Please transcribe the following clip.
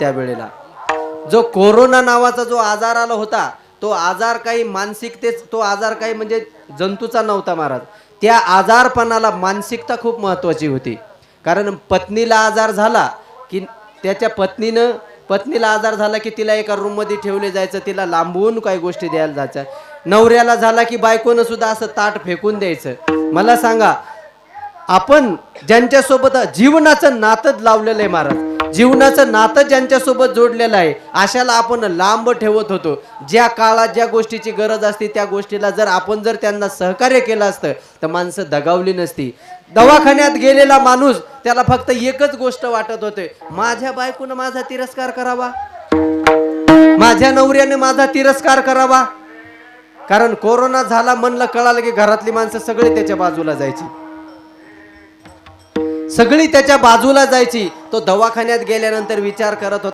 त्यावेळेला. जो कोरोना नावाचा जो आजार आला होता तो आजार काही मानसिकतेच तो आजार काही म्हणजे जंतूचा नव्हता महाराज. त्या आजारपणाला मानसिकता खूप महत्वाची होती. कारण पत्नीला आजार झाला की त्याच्या पत्नीनं पत्नीला आजार झाला की तिला एका रूममध्ये ठेवले जायचं तिला लांबवून काही गोष्टी द्यायला जायच्या नवऱ्याला झाला की बायकोनं सुद्धा असं ताट फेकून द्यायचं. मला सांगा आपण ज्यांच्यासोबत जीवनाचं नातं लावलेलं आहे महाराज जीवनाचं नातं ज्यांच्यासोबत जोडलेलं आहे अशाला आपण लांब ठेवत होतो. ज्या काळात ज्या गोष्टीची गरज असते त्या गोष्टीला जर आपण जर त्यांना सहकार्य केलं असतं तर माणसं दगावली नसती. दवाखान्यात गेलेला माणूस त्याला फक्त एकच गोष्ट वाटत होते माझ्या बायकोनं माझा तिरस्कार करावा. माझ्या नवऱ्याने माझा तिरस्कार करावा. कारण कोरोना झाला म्हणलं कळालं की घरातली माणसं सगळी त्याच्या बाजूला जायची. सगळी त्याच्या बाजूला जायची. तो दवाखान्यात गेल्यानंतर विचार करत होता.